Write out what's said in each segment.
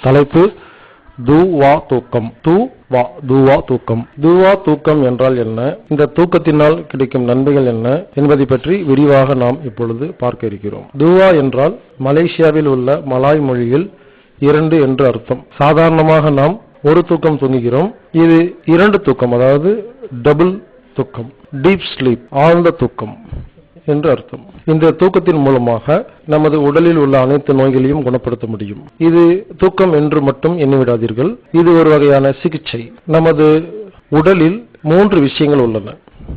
தலைப்பு தூவா தூக்கம். தூ வா தூவா தூக்கம். தூவா தூக்கம் என்றால் என்ன? இந்த தூக்கத்தினால் கிடைக்கும் நன்மைகள் என்ன என்பதை பற்றி விரிவாக நாம் இப்பொழுது பார்க்க இருக்கிறோம். தூவா என்றால் மலேசியாவில் உள்ள மலாய் மொழியில் இரண்டு என்று அர்த்தம். சாதாரணமாக நாம் ஒரு தூக்கம் தூங்குகிறோம். இது இரண்டு தூக்கம் அதாவது டபுள் தூக்கம். டீப் ஸ்லீப் ஆழ்ந்த தூக்கம். என்று அர்த்தம். இந்த தூக்கத்தின் மூலமாக நமது உடலில் உள்ள அனைத்து நோய்களையும் குணப்படுத்த முடியும். இது தூக்கம் என்று மட்டும் எண்ணிவிடாதீர்கள். இது ஒரு வகையான சிகிச்சை. நமது உடலில் மூன்று விஷயங்கள் உள்ளன.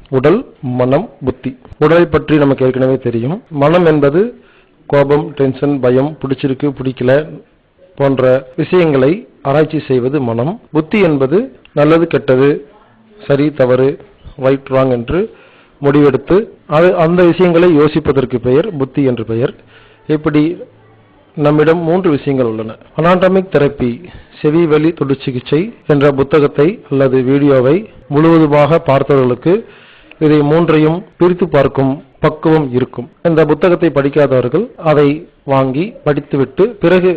உடல் மனம் புத்தி. உடலை பற்றி நமக்கு ஏற்கனவே தெரியும். மனம் என்பது கோபம் டென்ஷன் பயம் பிடிச்சிருக்கு பிடிக்கல போன்ற விஷயங்களை ஆராய்ச்சி செய்வது மனம். புத்தி என்பது நல்லது கெட்டது சரி தவறு ரைட் ராங் என்று முடிவெடுத்து அது அந்த விஷயங்களை யோசிப்பதற்கு பெயர் புத்தி என்று பெயர். இப்படி நம்மிடம் மூன்று விஷயங்கள் உள்ளன. அனாட்டமிக் தெரப்பி செவி வலி தொடு சிகிச்சை என்ற புத்தகத்தை அல்லது வீடியோவை முழுவதுமாக பார்த்தவர்களுக்கு இதை மூன்றையும் பிரித்து பார்க்கும் பக்குவம் இருக்கும். இந்த புத்தகத்தை படிக்காதவர்கள் அதை வாங்கி படித்துவிட்டு பிறகு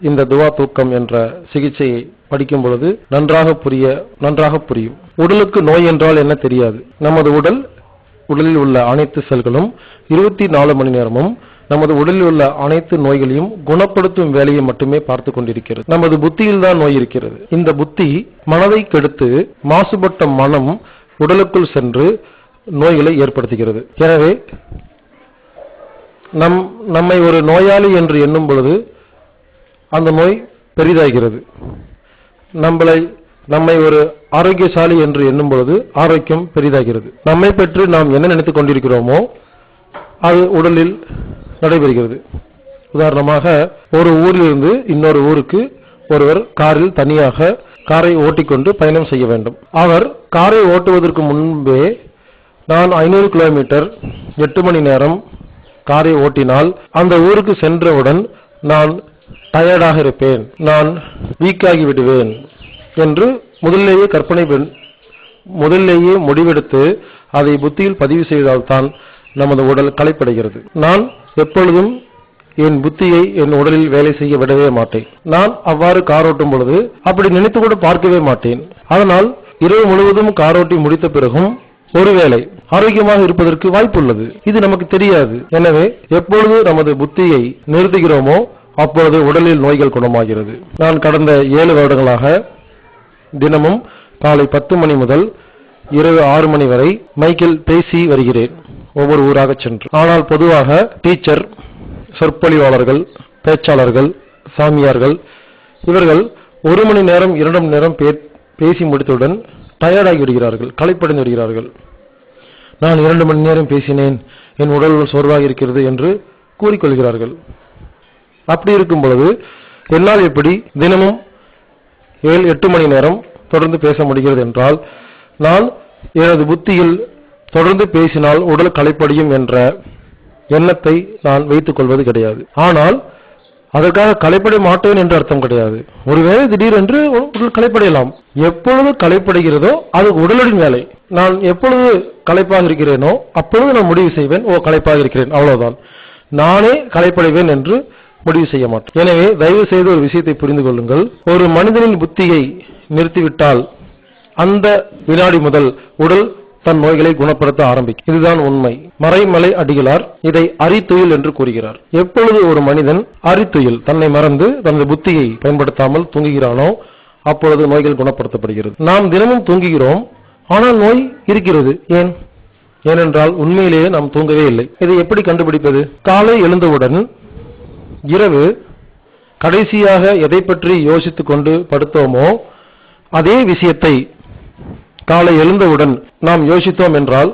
இந்த துவா தூக்கம் என்ற சிகிச்சையை படிக்கும் பொழுது நன்றாக புரிய நன்றாக புரியும். உடலுக்கு நோய் என்றால் என்ன தெரியாது. நமது உடல் உடலில் உள்ள அனைத்து செல்களும் இருபத்தி நாலு மணி நேரமும் நமது உடலில் உள்ள அனைத்து நோய்களையும் குணப்படுத்தும் வேலையை மட்டுமே பார்த்து கொண்டிருக்கிறது. நமது புத்தியில் தான் நோய் இருக்கிறது. இந்த புத்தி மனதை கெடுத்து மாசுபட்ட மனம் உடலுக்குள் சென்று நோய்களை ஏற்படுத்துகிறது. எனவே நம் நம்மை ஒரு நோயாளி என்று எண்ணும் பொழுது அந்த நோய் பெரிதாகிறது. நம்மளை நம்மை ஒரு ஆரோக்கியசாலி என்று எண்ணும் பொழுது ஆரோக்கியம் பெரிதாகிறது. நம்மை பற்றி நாம் என்ன நினைத்துக் கொண்டிருக்கிறோமோ அது உடலில் நடைபெறுகிறது. உதாரணமாக ஒரு ஊரிலிருந்து இன்னொரு ஊருக்கு ஒருவர் காரில் தனியாக காரை ஓட்டிக்கொண்டு பயணம் செய்ய வேண்டும். அவர் காரை ஓட்டுவதற்கு முன்பே நான் ஐநூறு கிலோமீட்டர் எட்டு மணி நேரம் காரை ஓட்டினால் அந்த ஊருக்கு சென்றவுடன் நான் டயர்டாக இருப்பேன். நான் வீக்காகி விடுவேன் என்று முதலிலேயே கற்பனை பெண் முதலிலேயே முடிவெடுத்து அதை புத்தியில் பதிவு செய்தால்தான் நமது உடல் களைப்படைகிறது. நான் எப்பொழுதும் என் புத்தியை என் உடலில் வேலை செய்ய விடவே மாட்டேன். நான் அவ்வாறு கார் ஓட்டும் பொழுது அப்படி நினைத்து கூட பார்க்கவே மாட்டேன். அதனால் இரவு முழுவதும் கார் ஓட்டி முடித்த பிறகும் ஒருவேளை ஆரோக்கியமாக இருப்பதற்கு வாய்ப்புள்ளது. இது நமக்கு தெரியாது. எனவே எப்பொழுது நமது புத்தியை நிறுத்துகிறோமோ அப்பொழுது உடலில் நோய்கள் குணமாகிறது. நான் கடந்த ஏழு வருடங்களாக தினமும் காலை பத்து மணி முதல் இரவு ஆறு மணி வரை மைக்கில் பேசி வருகிறேன். ஒவ்வொரு ஊராக சென்று. ஆனால் பொதுவாக டீச்சர் சொற்பொழிவாளர்கள் பேச்சாளர்கள் சாமியார்கள் இவர்கள் ஒரு மணி நேரம் இரண்டு மணி நேரம் பேசி முடித்தவுடன் டயர்டாகி விடுகிறார்கள் களைப்படைந்து விடுகிறார்கள். நான் இரண்டு மணி நேரம் பேசினேன் என் உடல் சோர்வாக இருக்கிறது என்று கூறிக்கொள்கிறார்கள். அப்படி இருக்கும் பொழுது என்னால் எப்படி தினமும் ஏழு எட்டு மணி நேரம் தொடர்ந்து பேச முடிகிறது என்றால் நான் எனது புத்தியில் தொடர்ந்து பேசினால் உடல் களைப்படையும் என்ற எண்ணத்தை நான் வைத்துக் கொள்வது கிடையாது. ஆனால் அதற்காக களைப்படைய மாட்டேன் என்று அர்த்தம் கிடையாது. ஒருவேளை திடீரென்று உடல் களைப்படையலாம். எப்பொழுது களைப்படைகிறதோ அது உடலின் வேலை. நான் எப்பொழுது களைப்பாக இருக்கிறேனோ அப்பொழுது நான் முடிவு செய்வேன் ஓ களைப்பாக இருக்கிறேன் அவ்வளவுதான். நானே களைப்படைவேன் என்று முடிவு செய்ய மாட்டேன் எனவே தயவு செய்து ஒரு விஷயத்தை புரிந்து கொள்ளுங்கள். ஒரு மனிதனின் புத்தியை நிறுத்திவிட்டால் அந்த வினாடி முதல் உடல் தன் நோய்களை குணப்படுத்த ஆரம்பிக்கும். இதுதான் உண்மை. மறைமலை அடிகளார் இதை அரித்துயில் என்று கூறுகிறார். எப்பொழுது ஒரு மனிதன் அரித்துயில் தன்னை மறந்து தனது புத்தியை பயன்படுத்தாமல் தூங்குகிறானோ அப்பொழுது நோய்கள் குணப்படுத்தப்படுகிறது. நாம் தினமும் தூங்குகிறோம் ஆனால் நோய் இருக்கிறது. ஏன்? ஏனென்றால் உண்மையிலேயே நாம் தூங்கவே இல்லை. இதை எப்படி கண்டுபிடிப்பது? காலை எழுந்தவுடன் இரவு கடைசியாக எதை பற்றி யோசித்துக் கொண்டு படுத்தோமோ அதே விஷயத்தை காலை எழுந்தவுடன் நாம் யோசித்தோம் என்றால்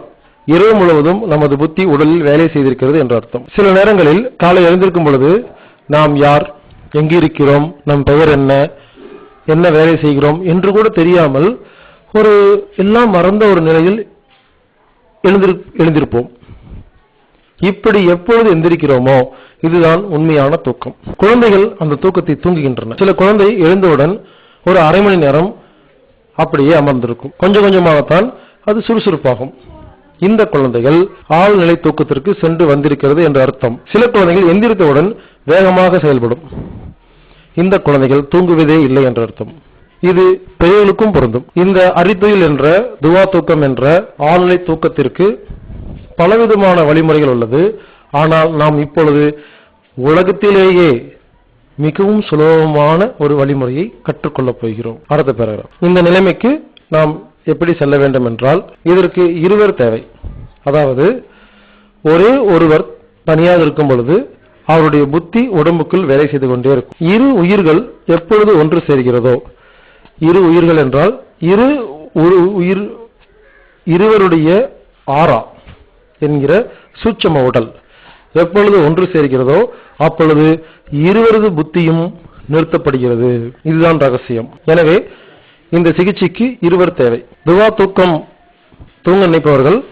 இரவு முழுவதும் நமது புத்தி உடலில் வேலை செய்திருக்கிறது என்று அர்த்தம். சில நேரங்களில் காலை எழுந்திருக்கும் பொழுது நாம் யார் எங்கிருக்கிறோம் நம் பெயர் என்ன என்ன வேலை செய்கிறோம் என்று கூட தெரியாமல் ஒரு எல்லாம் மறந்த ஒரு நிலையில் எழுந்திரு எழுந்திருப்போம். இப்படி எப்பொழுது எந்திரிக்கிறோமோ இதுதான் உண்மையான தூக்கம். குழந்தைகள் அந்த தூக்கத்தை தூங்குகின்றன. சில குழந்தை எழுந்தவுடன் ஒரு அரை மணி நேரம் அப்படியே அமர்ந்திருக்கும். கொஞ்சம் கொஞ்சமாகத்தான் அது சுறுசுறுப்பாகும். இந்த குழந்தைகள் ஆழ்நிலை தூக்கத்திற்கு சென்று வந்திருக்கிறது என்ற அர்த்தம். சில குழந்தைகள் எந்திரித்தவுடன் வேகமாக செயல்படும். இந்த குழந்தைகள் தூங்குவதே இல்லை என்ற அர்த்தம். இது பெரியவர்களுக்கும் பொருந்தும். இந்த அரித்துயில் என்ற துவா தூக்கம் என்ற ஆழ்நிலை தூக்கத்திற்கு பலவிதமான வழிமுறைகள் உள்ளது. ஆனால் நாம் இப்பொழுது உலகத்திலேயே மிகவும் சுலபமான ஒரு வழிமுறையை கற்றுக்கொள்ளப் போகிறோம். அடுத்த பேராகிராஃப் இந்த நிலைமைக்கு நாம் எப்படி செல்ல வேண்டும் என்றால் இதற்கு இருவர் தேவை. அதாவது ஒரே ஒருவர் தனியாக இருக்கும் பொழுது அவருடைய புத்தி உடம்புக்குள் வேலை செய்து கொண்டே இருக்கும். இரு உயிர்கள் எப்பொழுது ஒன்று சேர்கிறதோ இரு உயிர்கள் என்றால் இரு ஒரு உயிர் இருவருடைய ஆறா. என்கிற சூட்சம உடல். எப்பொழுது ஒன்று சேர்கிறதோ அப்பொழுது இருவரது புத்தியும் நிறுத்தப்படுகிறது. இதுதான் ரகசியம். எனவே இந்த சிகிச்சைக்கு இருவர் தேவை. துவா தூக்கம் தூங்க நினைப்பவர்கள்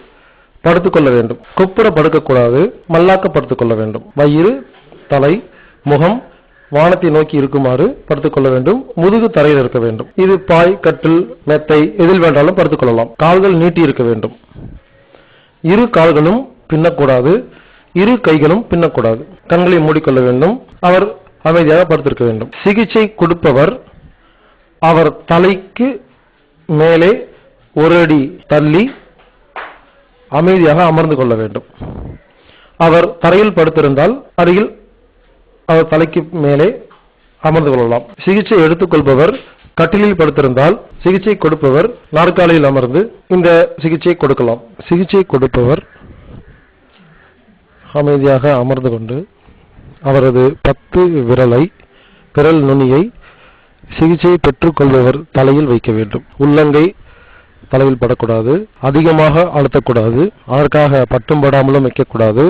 படுத்துக்கொள்ள வேண்டும். குப்புற படுக்கக்கூடாது மல்லாக்க படுத்துக் கொள்ள வேண்டும். வயிறு தலை முகம் வானத்தை நோக்கி இருக்குமாறு படுத்துக் கொள்ள வேண்டும். முதுகு தரையில் இருக்க வேண்டும். இது பாய் கட்டில் மெத்தை எதில் வேண்டாலும் படுத்துக் கொள்ளலாம். கால்கள் நீட்டி இருக்க வேண்டும். இரு கால்களும் பின்னக்கூடாது இரு கைகளும் பின்னக்கூடாது. கண்களை மூடிக்கொள்ள வேண்டும். அவர் அமைதியாக படுத்திருக்க வேண்டும். சிகிச்சை கொடுப்பவர் அவர் தலைக்கு மேலே ஒரு அடி தள்ளி அமைதியாக அமர்ந்து கொள்ள வேண்டும். அவர் தரையில் படுத்திருந்தால் அருகில் அவர் தலைக்கு மேலே அமர்ந்து கொள்ளலாம். சிகிச்சை எடுத்துக்கொள்பவர் கட்டிலில் படுத்திருந்தால் சிகிச்சை கொடுப்பவர் நாற்காலியில் அமர்ந்து இந்த சிகிச்சை கொடுக்கலாம். சிகிச்சை கொடுப்பவர் அமைதியாக அமர்ந்து கொண்டு அவரது பத்து விரலை விரல் நுனியை சிகிச்சை பெற்றுக்கொள்பவர் தலையில் வைக்க வேண்டும். உள்ளங்கை தலையில் படக்கூடாது அதிகமாக அழுத்தக்கூடாது அதற்காக பட்டும் படாமலும் வைக்கக்கூடாது.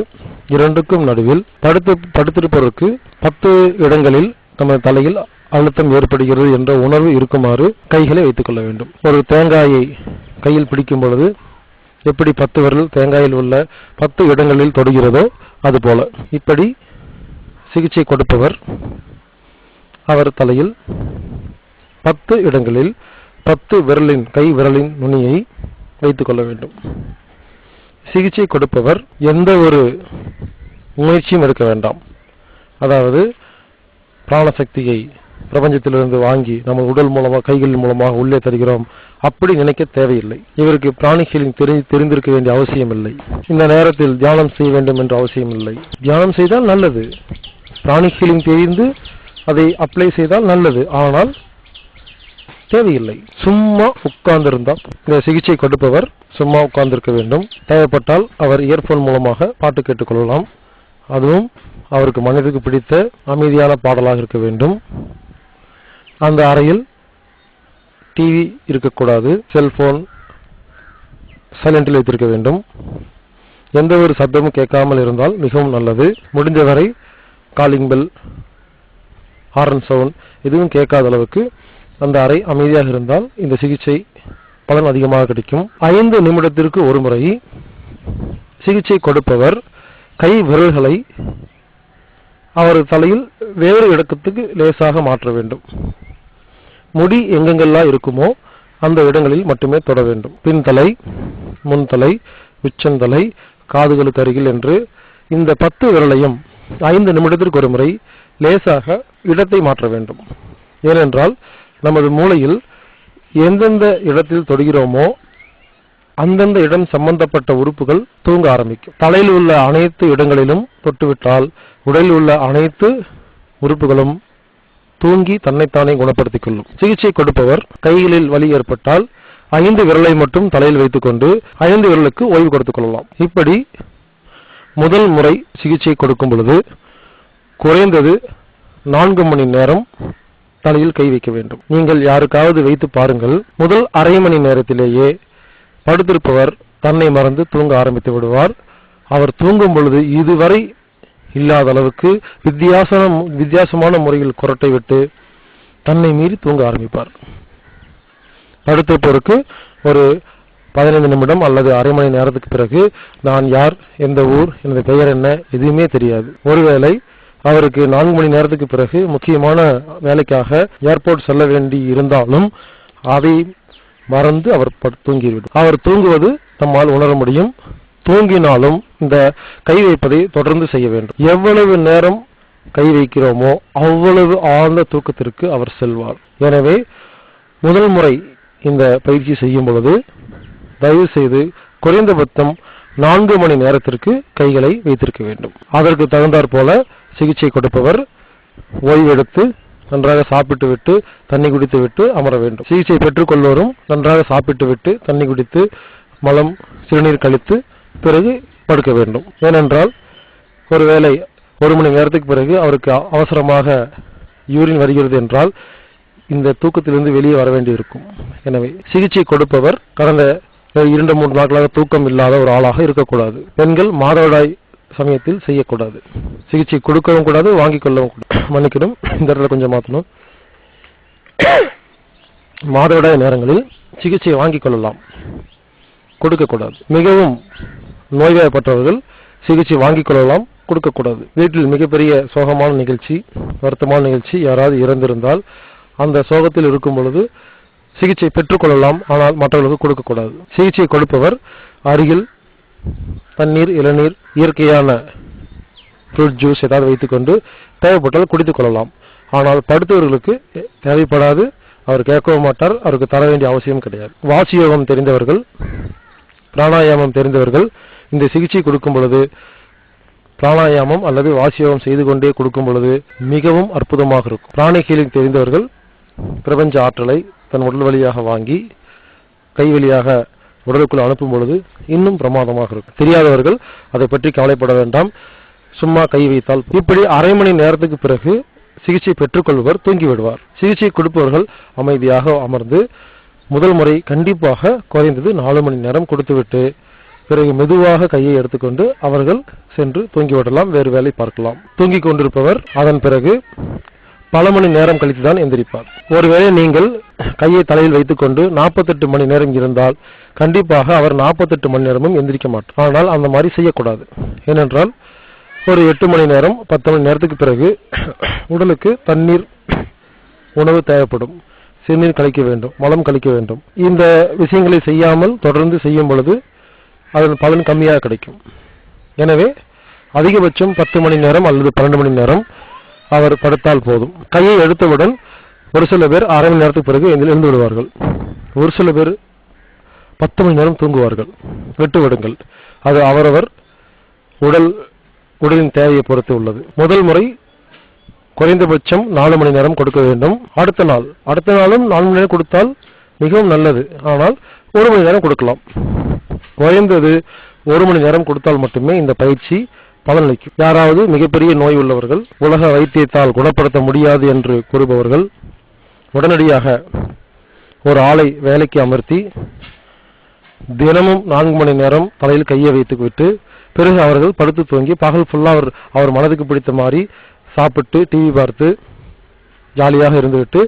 இரண்டுக்கும் நடுவில் படுத்து படுத்திருப்பவருக்கு பத்து இடங்களில் நமது தலையில் அழுத்தம் ஏற்படுகிறது என்ற உணர்வு இருக்குமாறு கைகளை வைத்துக் கொள்ள வேண்டும். ஒரு தேங்காயை கையில் பிடிக்கும் பொழுது எப்படி பத்து விரல் தேங்காயில் உள்ள பத்து இடங்களில் தொடுகிறதோ அதுபோல இப்படி சிகிச்சை கொடுப்பவர் அவர் தலையில் பத்து இடங்களில் பத்து விரலின் கை விரலின் நுனியை வைத்துக் கொள்ள வேண்டும். சிகிச்சை கொடுப்பவர் எந்த ஒரு முயற்சியும் எடுக்க வேண்டாம். அதாவது பிராணசக்தியை பிரபஞ்சத்திலிருந்து வாங்கி நம்ம உடல் மூலமாக கைகள் மூலமாக உள்ளே தருகிறோம். அப்படி நினைக்க தேவையில்லை. இவருக்கு பிராணி ஹீலிங் தெரி தெரிந்திருக்க வேண்டிய அவசியம் இல்லை இந்த நேரத்தில் தியானம் செய்ய வேண்டும் என்ற அவசியம் இல்லை தியானம் செய்தால் நல்லது. பிராணி ஹீலிங் தெரிந்து அதை அப்ளை செய்தால் நல்லது. ஆனால் தேவையில்லை. சும்மா உட்கார்ந்திருந்தால் இந்த சிகிச்சை கொடுப்பவர் சும்மா உட்கார்ந்திருக்க வேண்டும். தேவைப்பட்டால் அவர் இயர்போன் மூலமாக பாட்டு கேட்டுக்கொள்ளலாம் அதுவும் அவருக்கு மனதிற்கு பிடித்த அமைதியான பாடலாக இருக்க வேண்டும். அந்த அறையில் டிவி இருக்கக்கூடாது செல்போன் சைலண்டில் வைத்திருக்க வேண்டும். எந்த ஒரு சப்தமும் கேட்காமல் இருந்தால் மிகவும் நல்லது. முடிந்தவரை காலிங் பெல் ஹாரன் சவுண்ட் எதுவும் கேட்காத அளவுக்கு அந்த அறை அமைதியாக இருந்தால் இந்த சிகிச்சை பலன் அதிகமாக கிடைக்கும். ஐந்து நிமிடத்திற்கு ஒரு முறை சிகிச்சை கொடுப்பவர் கை விரல்களை அவரது தலையில் வேறு இடத்துக்கு லேசாக மாற்ற வேண்டும். முடி எங்கெங்கெல்லாம் இருக்குமோ அந்த இடங்களில் மட்டுமே தொட வேண்டும். பின்தலை முன்தலை உச்சந்தலை காதுகளுக்கு அருகில் என்று இந்த பத்து விரலையும் ஐந்து நிமிடத்திற்கு ஒரு முறை லேசாக இடத்தை மாற்ற வேண்டும். ஏனென்றால் நமது மூளையில் எந்தெந்த இடத்தில் தொடுகிறோமோ அந்தந்த இடம் சம்பந்தப்பட்ட உறுப்புகள் தூங்க ஆரம்பிக்கும். தலையில் உள்ள அனைத்து இடங்களிலும் தொட்டுவிட்டால் உடலில் உள்ள அனைத்து உறுப்புகளும் தூங்கி தன்னைத்தானே குணப்படுத்திக் கொள்ளும் சிகிச்சை கொடுப்பவர் கைகளில் வலி ஏற்பட்டால் ஐந்து விரலை மட்டும் தலையில் வைத்துக்கொண்டு ஐந்து விரலுக்கு ஓய்வு கொடுத்துக் கொள்ளலாம். இப்படி முதல் முறை சிகிச்சை கொடுக்கும் பொழுது குறைந்தது நான்கு மணி நேரம் தலையில் கை வைக்க வேண்டும். நீங்கள் யாருக்காவது வைத்து பாருங்கள் முதல் அரை மணி நேரத்திலேயே படுத்திருப்பவர் தன்னை மறந்து தூங்க ஆரம்பித்து விடுவார். அவர் தூங்கும் பொழுது இதுவரை இல்லாத அளவுக்கு வித்தியாசம் வித்தியாசமான முறையில் குரட்டை விட்டு தன்னை மீறி தூங்க ஆரம்பிப்பார். படுத்திருப்பவருக்கு ஒரு பதினைந்து நிமிடம் அல்லது அரை மணி நேரத்துக்கு பிறகு நான் யார் எந்த ஊர் எனது பெயர் என்ன எதுவுமே தெரியாது. ஒருவேளை அவருக்கு நான்கு மணி நேரத்துக்கு பிறகு முக்கியமான வேலைக்காக ஏர்போர்ட் செல்ல வேண்டி இருந்தாலும் அதை மறந்து அவர் தூங்கிவிடும். அவர் தூங்குவது நம்மால் உணர முடியும். தூங்கினாலும் இந்த கை வைப்பதை தொடர்ந்து செய்ய வேண்டும். எவ்வளவு நேரம் கை வைக்கிறோமோ அவ்வளவு ஆழ்ந்த தூக்கத்திற்கு அவர் செல்வார். எனவே முதல் முறை இந்த பயிற்சி செய்யும் பொழுது தயவு செய்து குறைந்தபட்சம் நான்கு மணி நேரத்திற்கு கைகளை வைத்திருக்க வேண்டும். அதற்கு தகுந்தாற் போல சிகிச்சை கொடுப்பவர் ஓய்வெடுத்து நன்றாக சாப்பிட்டு விட்டு தண்ணி குடித்து விட்டு அமர வேண்டும். சிகிச்சை பெற்றுக்கொள்வோரும் நன்றாக சாப்பிட்டு விட்டு தண்ணி குடித்து மலம் சிறுநீர் கழித்து பிறகு படுக்க வேண்டும். ஏனென்றால் ஒருவேளை ஒரு மணி நேரத்துக்கு பிறகு அவருக்கு அவசரமாக யூரின் வருகிறது என்றால் இந்த தூக்கத்திலிருந்து வெளியே வர வேண்டியிருக்கும். எனவே சிகிச்சை கொடுப்பவர் கடந்த இரண்டு மூன்று நாட்களாக தூக்கம் இல்லாத ஒரு ஆளாக இருக்கக்கூடாது. பெண்கள் மாதவிடாய் சமயத்தில் செய்யக்கூடாது. சிகிச்சை கொடுக்கவும் கூடாது வாங்கிக் கொள்ளவும் கூடாது. மன்னிக்கணும் இந்த இடத்துல கொஞ்சம் மாற்றணும். மாதவிடாய் நேரங்களில் சிகிச்சை வாங்கிக் கொள்ளலாம். கொடுக்கக்கூடாது. மிகவும் நோய்வாய்ப்பட்டவர்கள் சிகிச்சை வாங்கிக் கொள்ளலாம் கொடுக்கக்கூடாது வீட்டில் மிகப்பெரிய சோகமான நிகழ்ச்சி வருத்தமான நிகழ்ச்சி யாராவது இறந்திருந்தால் அந்த சோகத்தில் இருக்கும் பொழுது சிகிச்சை பெற்றுக்கொள்ளலாம் ஆனால் மற்றவர்களுக்கு கொடுக்கக்கூடாது சிகிச்சை கொடுப்பவர் அருகில் தண்ணீர் இளநீர் இயற்கையான ஃப்ரூட் ஜூஸ் ஏதாவது வைத்துக்கொண்டு தேவைப்பட்டால் குடித்துக் கொள்ளலாம். ஆனால் படுத்தவர்களுக்கு தேவைப்படாது. அவர் கேட்கவும் மாட்டார் அவருக்கு தர வேண்டிய அவசியம் கிடையாது. வாசி யோகம் தெரிந்தவர்கள் பிராணாயாமம் தெரிந்தவர்கள் இந்த சிகிச்சை கொடுக்கும் பொழுது பிராணாயாமம் அல்லது வாசியோகம் செய்து கொண்டே கொடுக்கும் பொழுது மிகவும் அற்புதமாக இருக்கும். பிராணி ஹீலிங் தெரிந்தவர்கள் பிரபஞ்ச ஆற்றலை தன் உடல் வழியாக வாங்கி கை வழியாக உடலுக்குள் அனுப்பும் பொழுது இன்னும் பிரமாதமாக இருக்கும். தெரியாதவர்கள் அதை பற்றி கவலைப்பட வேண்டாம். சும்மா கை வைத்தால் இப்படி அரை மணி நேரத்துக்கு பிறகு சிகிச்சை பெற்றுக்கொள்வர் தூங்கிவிடுவார். சிகிச்சை கொடுப்பவர்கள் அமைதியாக அமர்ந்து முதல் முறை கண்டிப்பாக குறைந்தது நாலு மணி நேரம் கொடுத்துவிட்டு பிறகு மெதுவாக கையை எடுத்துக்கொண்டு அவர்கள் சென்று தூங்கிவிடலாம் வேறு வேலை பார்க்கலாம். தூங்கிக் கொண்டிருப்பவர் அதன் பிறகு பல மணி நேரம் கழித்து தான் எந்திரிப்பார். ஒருவேளை நீங்கள் கையை தலையில் வைத்துக்கொண்டு 48 மணி நேரம் இருந்தால் கண்டிப்பாக அவர் 48 மணி நேரமும் எந்திரிக்க மாட்டார். ஆனால் அந்த மாதிரி செய்யக்கூடாது. ஏனென்றால் ஒரு எட்டு மணி நேரம் பத்து மணி நேரத்துக்கு பிறகு உடலுக்கு தண்ணீர் உணவு தேவைப்படும். சிறுநீர் கழிக்க வேண்டும் மலம் கழிக்க வேண்டும். இந்த விஷயங்களை செய்யாமல் தொடர்ந்து செய்யும் பொழுது அதன் பலன் கம்மியாக கிடைக்கும். எனவே அதிகபட்சம் பத்து மணி நேரம் அல்லது பன்னெண்டு மணி நேரம் அவர் படுத்தால் போதும். கையை எடுத்தவுடன் ஒரு சில பேர் அரை மணி நேரத்துக்கு பிறகு எழுந்து எழுந்து விடுவார்கள். ஒரு சில பேர் பத்து மணி நேரம் தூங்குவார்கள். விட்டு விடுங்கள். அது அவரவர் உடல் உடலின் தேவையை பொறுத்து உள்ளது. முதல் முறை குறைந்தபட்சம் நாலு மணி நேரம் கொடுக்க வேண்டும். அடுத்த நாள். அடுத்த நாளும் நாலு மணி நேரம் கொடுத்தால் மிகவும் நல்லது. ஆனால் ஒரு மணி நேரம் கொடுக்கலாம். குறைந்தது ஒரு மணி நேரம் கொடுத்தால் மட்டுமே இந்த பயிற்சி பலனளிக்கும் யாராவது மிகப்பெரிய நோய் உள்ளவர்கள் உலக வைத்தியத்தால் குணப்படுத்த முடியாது என்று கூறுபவர்கள் உடனடியாக ஒரு ஆளை வேலைக்கு அமர்த்தி தினமும் நான்கு மணி நேரம் தலையில் கையை வைத்து விட்டு பிறகு அவர்கள் படுத்து தூங்கி பகல் ஃபுல்லாக அவர் அவர் மனதுக்கு பிடித்த மாதிரி சாப்பிட்டு டிவி பார்த்து ஜாலியாக இருந்துவிட்டு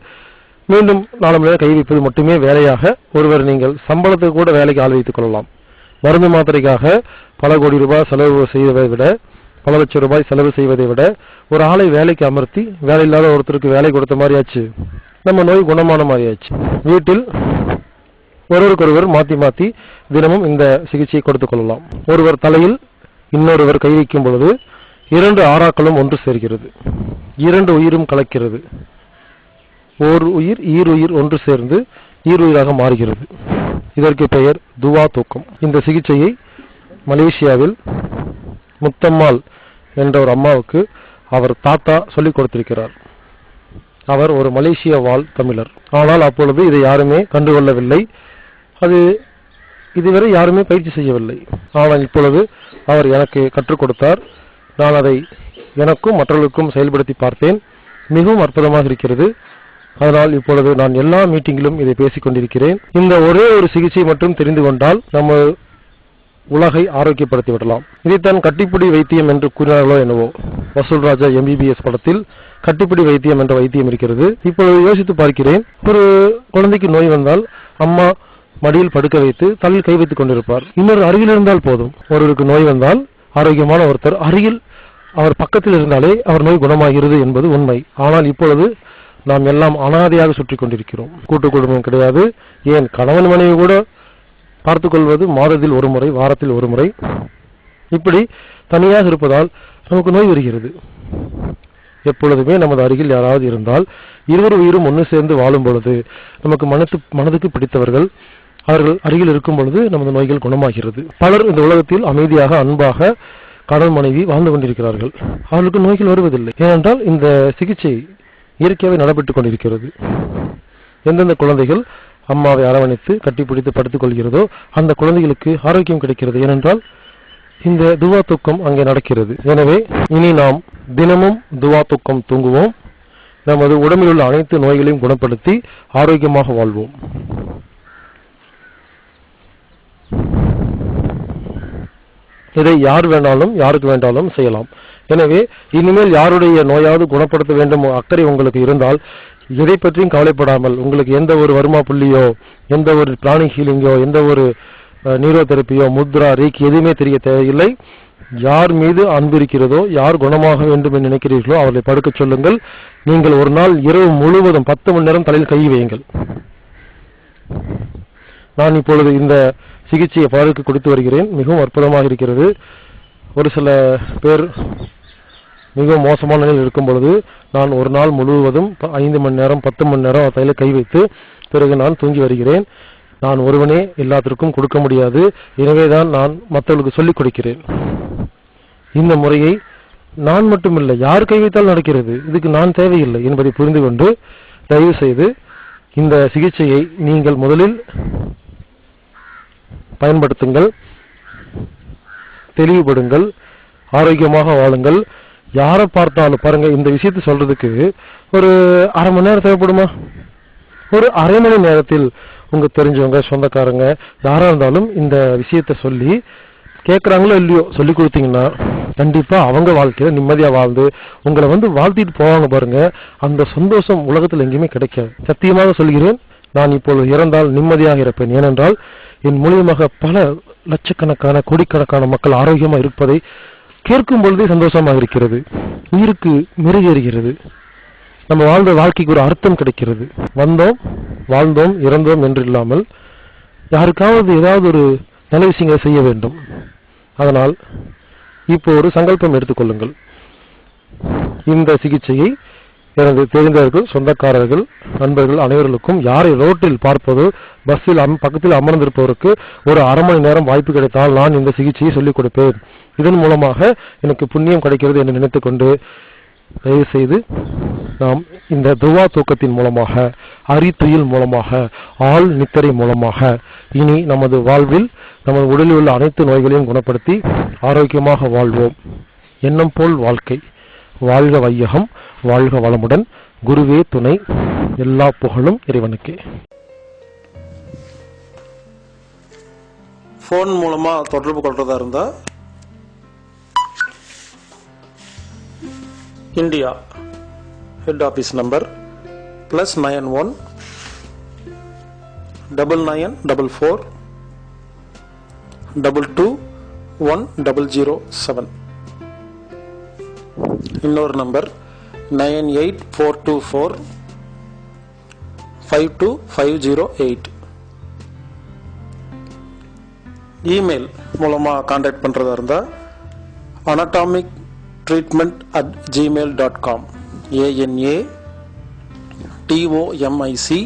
மீண்டும் நாலு மணி நேரம் கை வைப்பது மட்டுமே வேலையாக ஒருவர் நீங்கள் சம்பளத்துக்கு கூட வேலைக்கு ஆள் வைத்துக் கொள்ளலாம். மருந்து மாத்திரைக்காக பல கோடி ரூபாய் செலவு செய்வதை விட பல லட்சம் ரூபாய் செலவு செய்வதை விட ஒரு ஆளை வேலைக்கு அமர்த்தி வேலை இல்லாத ஒருத்தருக்கு வேலை கொடுத்த மாதிரியாச்சு. நம்ம நோய் குணமான மாதிரியாச்சு. வீட்டில் ஒருவருக்கொருவர் மாத்தி மாத்தி தினமும் இந்த சிகிச்சையை கொடுத்துக் கொள்ளலாம். ஒருவர் தலையில் இன்னொருவர் கை வைக்கும் பொழுது இரண்டு ஆறாக்களும் ஒன்று சேர்கிறது. இரண்டு உயிரும் கலக்கிறது. ஓர் உயிர் ஈருயிர் ஒன்று சேர்ந்து ஈருயிராக மாறுகிறது. இதற்கு பெயர் துவா தூக்கம். இந்த சிகிச்சையை மலேசியாவில் முத்தம்மாள் என்ற ஒரு அம்மாவுக்கு அவர் தாத்தா சொல்லிக் கொடுத்திருக்கிறார். அவர் ஒரு மலேசிய வாழ் தமிழர். ஆனால் அப்பொழுது இதை யாருமே கண்டுகொள்ளவில்லை. அது இதுவரை யாருமே பயிற்சி செய்யவில்லை. ஆனால் இப்பொழுது அவர் எனக்கு கற்றுக் கொடுத்தார். நான் அதை எனக்கும் மற்றவர்களுக்கும் செயல்படுத்தி பார்த்தேன். மிகவும் அற்புதமாக இருக்கிறது. அதனால் இப்பொழுது நான் எல்லா மீட்டிங்கிலும் இதை பேசிக் கொண்டிருக்கிறேன். இந்த ஒரே ஒரு சிகிச்சை மட்டும் தெரிந்து கொண்டால் நம்ம உலகை ஆரோக்கியப்படுத்தி விடலாம். இதைத்தான் கட்டிப்பிடி வைத்தியம் என்று கூறினார்களோ என்னவோ. வசூல் ராஜா எம்பிபிஎஸ் படத்தில் கட்டிப்பிடி வைத்தியம் என்ற வைத்தியம் இருக்கிறது. இப்பொழுது யோசித்து பார்க்கிறேன். ஒரு குழந்தைக்கு நோய் வந்தால் அம்மா மடியில் படுக்க வைத்து தலையில் கை வைத்துக் கொண்டிருப்பார். இன்னொரு அருகில் இருந்தால் போதும். ஒருவருக்கு நோய் வந்தால் ஆரோக்கியமான ஒருத்தர் அருகில் அவர் பக்கத்தில் இருந்தாலே அவர் நோய் குணமாகிறது என்பது உண்மை. ஆனால் இப்பொழுது நாம் எல்லாம் அனாதையாக சுற்றி கொண்டிருக்கிறோம். கூட்டு குடும்பம் கிடையாது. ஏன்? கணவன் மனைவி கூட பார்த்துக்கொள்வது மாதத்தில் ஒரு முறை வாரத்தில் ஒரு முறை. இப்படி தனியாக இருப்பதால் நமக்கு நோய் வருகிறது. எப்பொழுதுமே நமது அருகில் யாராவது இருந்தால் இருவர் உயிரும் ஒன்று சேர்ந்து வாழும் பொழுது நமக்கு மனத்து மனதுக்கு பிடித்தவர்கள் அவர்கள் அருகில் இருக்கும் பொழுது நமது நோய்கள் குணமாகிறது. பலர் இந்த உலகத்தில் அமைதியாக அன்பாக கணவன் மனைவி வாழ்ந்து கொண்டிருக்கிறார்கள். அவர்களுக்கு நோய்கள் வருவதில்லை. ஏனென்றால் இந்த சிகிச்சை இயற்கையாகவே நடைபெற்றுக் கொண்டிருக்கிறது. எந்தெந்த குழந்தைகள் அம்மாவை அரவணைத்து கட்டிப்பிடித்து படுத்துக் கொள்கிறதோ அந்த குழந்தைகளுக்கு ஆரோக்கியம் கிடைக்கிறது. ஏனென்றால் இந்த துவா தூக்கம் அங்கே நடக்கிறது. எனவே இனி நாம் தினமும் துவா தூக்கம் தூங்குவோம். நமது உடம்பில் உள்ள அனைத்து நோய்களையும் குணப்படுத்தி ஆரோக்கியமாக வாழ்வோம். இதை யார் வேணாலும் யாருக்கு வேண்டாலும் செய்யலாம். எனவே இனிமேல் யாருடைய நோயாவது குணப்படுத்த வேண்டும் அக்கறை உங்களுக்கு இருந்தால் எதை பற்றியும் கவலைப்படாமல் உங்களுக்கு எந்த ஒரு வருமா புள்ளியோ எந்த ஒரு பிராணி ஹீலிங்கோ எந்த ஒரு நீரோ தெரப்பியோ முத்ரா ரீக் எதுவுமே தெரிய தேவையில்லை. யார் மீது அன்பு இருக்கிறதோ யார் குணமாக வேண்டும் என்று நினைக்கிறீர்களோ அவர்களை படுக்கச் சொல்லுங்கள். நீங்கள் ஒரு நாள் இரவு முழுவதும் பத்து மணி நேரம் தலையில் கை வையுங்கள். நான் இப்பொழுது இந்த சிகிச்சையை பலருக்கு கொடுத்து வருகிறேன். மிகவும் அற்புதமாக இருக்கிறது. ஒரு சில பேர் மிகவும் மோசமான நிலையில் இருக்கும் பொழுது நான் ஒரு நாள் முழுவதும் ஐந்து மணி நேரம் பத்து மணி நேரம் தையில கை வைத்து பிறகு நான் தூங்கி வருகிறேன். நான் ஒருவனே எல்லாத்திற்கும் கொடுக்க முடியாது. எனவேதான் நான் மற்றவர்களுக்கு சொல்லிக் கொடுக்கிறேன். இந்த முறையை நான் மட்டுமில்லை யார் கை வைத்தால் நடக்கிறது? இதுக்கு நான் தேவையில்லை என்பதை புரிந்து கொண்டு தயவு செய்து இந்த சிகிச்சையை நீங்கள் முதலில் பயன்படுத்துங்கள் தெளிவுபடுங்கள் ஆரோக்கியமாக வாழுங்கள். யாரை பார்த்தாலும் பாருங்க இந்த விஷயத்தை சொல்றதுக்கு ஒரு அரை மணி நேரம் தேவைப்படுமா? ஒரு அரை மணி நேரத்தில் உங்க தெரிஞ்சவங்க சொந்தக்காரங்க யாரா இருந்தாலும் இந்த விஷயத்த சொல்லி கேட்குறாங்களோ இல்லையோ சொல்லி கொடுத்தீங்கன்னா கண்டிப்பா அவங்க வாழ்க்கையில நிம்மதியா வாழ்ந்து உங்களை வந்து வாழ்த்திட்டு போவாங்க பாருங்க. அந்த சந்தோஷம் உலகத்தில் எங்கேயுமே கிடைக்காது. சத்தியமாக சொல்கிறேன் நான் இப்பொழுது இறந்தால் நிம்மதியாக இருப்பேன். ஏனென்றால் என் மூலியமாக பல லட்சக்கணக்கான கோடிக்கணக்கான மக்கள் ஆரோக்கியமா இருப்பதை கேட்கும் பொழுதே சந்தோஷமாக இருக்கிறது. உயிருக்கு மெருகேறுகிறது. நம்ம வாழ்ந்த வாழ்க்கைக்கு ஒரு அர்த்தம் கிடைக்கிறது. வந்தோம் வாழ்ந்தோம் இறந்தோம் என்று இல்லாமல் யாருக்காவது ஏதாவது ஒரு நல்ல விஷயங்களை செய்ய வேண்டும். அதனால் இப்போ ஒரு சங்கல்பம் எடுத்துக்கொள்ளுங்கள் இந்த சிகிச்சையை எனது தெரிந்தவர்கள் சொந்தக்காரர்கள் நண்பர்கள் அனைவர்களுக்கும் யாரை ரோட்டில் பார்ப்பதோ பஸ்ஸில் அம் பக்கத்தில் அமர்ந்திருப்பவருக்கு ஒரு அரை மணி நேரம் வாய்ப்பு கிடைத்தால் நான் இந்த சிகிச்சையை சொல்லிக் கொடுப்பேன். இதன் மூலமாக எனக்கு புண்ணியம் கிடைக்கிறது என்று நினைத்துக்கொண்டு தயவு செய்து நாம் இந்த துவா தூக்கத்தின் மூலமாக அரித்துயில் மூலமாக ஆள் நித்தரை மூலமாக இனி நமது வாழ்வில் நமது உடலில் உள்ள அனைத்து நோய்களையும் குணப்படுத்தி ஆரோக்கியமாக வாழ்வோம். எண்ணம் போல் வாழ்க்கை. வாழ்க வையகம் வாழ்க வளமுடன். குருவே துணை. எல்லா புகழும் இறைவனுக்கே. ஃபோன் மூலமாக தொடர்பு கொள்றதா இருந்தால் India head office number plus nine one double nine double four double two one double zero seven இன்னொரு number nine eight four two four five two five zero eight email மூலமாக காண்டாக்ட் பண்ணுறதா இருந்தால் anatomic treatment at Gmail dot com ANA TOMIC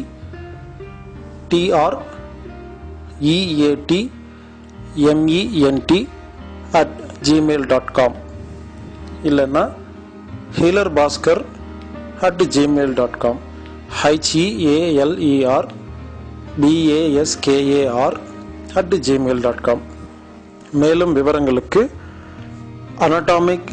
TR EAT MENT at Gmail dot com இல்லைன்னா healer Bhaskar at Gmail dot com HEALER BASKAR at Gmail dot com மேலும் விவரங்களுக்கு anatomic